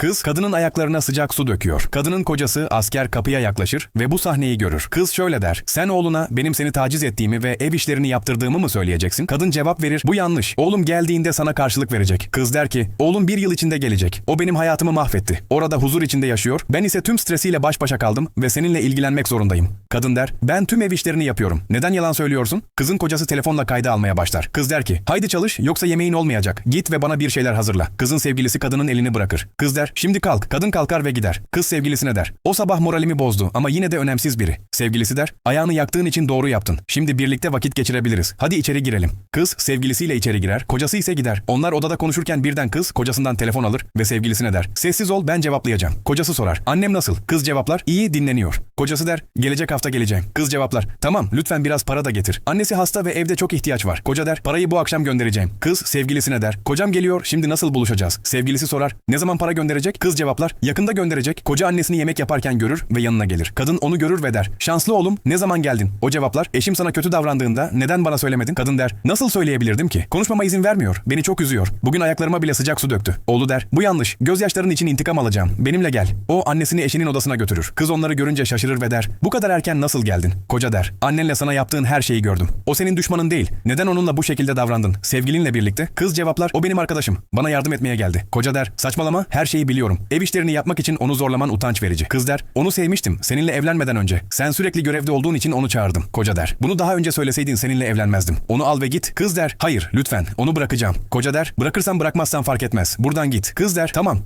Kız kadının ayaklarına sıcak su döküyor. Kadının kocası asker kapıya yaklaşır ve bu sahneyi görür. Kız şöyle der. Sen oğluna benim seni taciz ettiğimi ve ev işlerini yaptırdığımı mı söyleyeceksin? Kadın cevap verir. Bu yanlış. Oğlum geldiğinde sana karşılık verecek. Kız der ki oğlum bir yıl içinde gelecek. O benim hayatımı mahvetti. Orada huzur içinde yaşıyor. Ben ise tüm stresiyle baş başa kaldım ve seninle ilgilenmek zorundayım. Kadın der ben tüm ev işlerini yapıyorum. Neden yalan söylüyorsun? Kızın kocası telefonla kayda almaya başlar. Kız der ki haydi çalış yoksa yemeğin olmayacak. Git ve bana bir şeyler hazırla. Kızın sevgilisi kadının elini bırakır. Kız der şimdi kalk. Kadın kalkar ve gider. Kız sevgilisine der. O sabah moralimi bozdu ama yine de önemsiz biri. Sevgilisi der ayağını yaktığın için doğru yaptın. Şimdi birlikte vakit geçirebiliriz. Hadi içeri girelim. Kız sevgilisiyle içeri girer. Kocası ise gider. Onlar odada konuşurken birden kız kocasından telefon alır ve sevgilisine der. Sessiz ol ben cevaplayacağım. Kocası sorar. Annem nasıl? Kız cevaplar. İyi dinleniyor. Kocası der. Gelecek hafta geleceğim. Kız cevaplar. Tamam lütfen biraz para da getir. Annesi hasta ve evde çok ihtiyaç var. Koca der. Parayı bu akşam göndereceğim. Kız sevgilisine der. Kocam geliyor şimdi nasıl buluşacağız? Sevgilisi sorar. Ne zaman para gönderecek? Kız cevaplar. Yakında gönderecek. Koca annesini yemek yaparken görür ve yanına gelir. Kadın onu görür ve der. Şanslı oğlum ne zaman geldin? O cevaplar. Eşim sana kötü davrandığında neden bana söylemedin? Kadın der. Nasıl söyleyebilirdim ki? Konuşmama izin vermiyor. Beni çok üzüyor. Bugün ayaklarıma bile sıcak su döktü. Oğlu der. Bu yanlış. Gözyaşların için intikam alacağım. Benimle gel. O annesini eşinin odasına götürür. Kız onları görünce şaşırır ve der. Bu kadar erken nasıl geldin? Koca der. Annenle sana yaptığın her şeyi gördüm. O senin düşmanın değil. Neden onunla bu şekilde davrandın? Sevgilinle birlikte. Kız cevaplar. O benim arkadaşım. Bana yardım etmeye geldi. Koca der. Saçmalama. Her şeyi biliyorum. Ev işlerini yapmak için onu zorlaman utanç verici. Kız der. Onu sevmiştim. Seninle evlenmeden önce. Sen sürekli görevde olduğun için onu çağırdım. Koca der. Bunu daha önce söyleseydin seninle evlenmezdim. Onu al ve git. Kız der. Hayır lütfen. Onu bırakacağım. Koca der. Bırakırsan bırakmazsan fark etmez. Buradan git. Kız der. Tamam.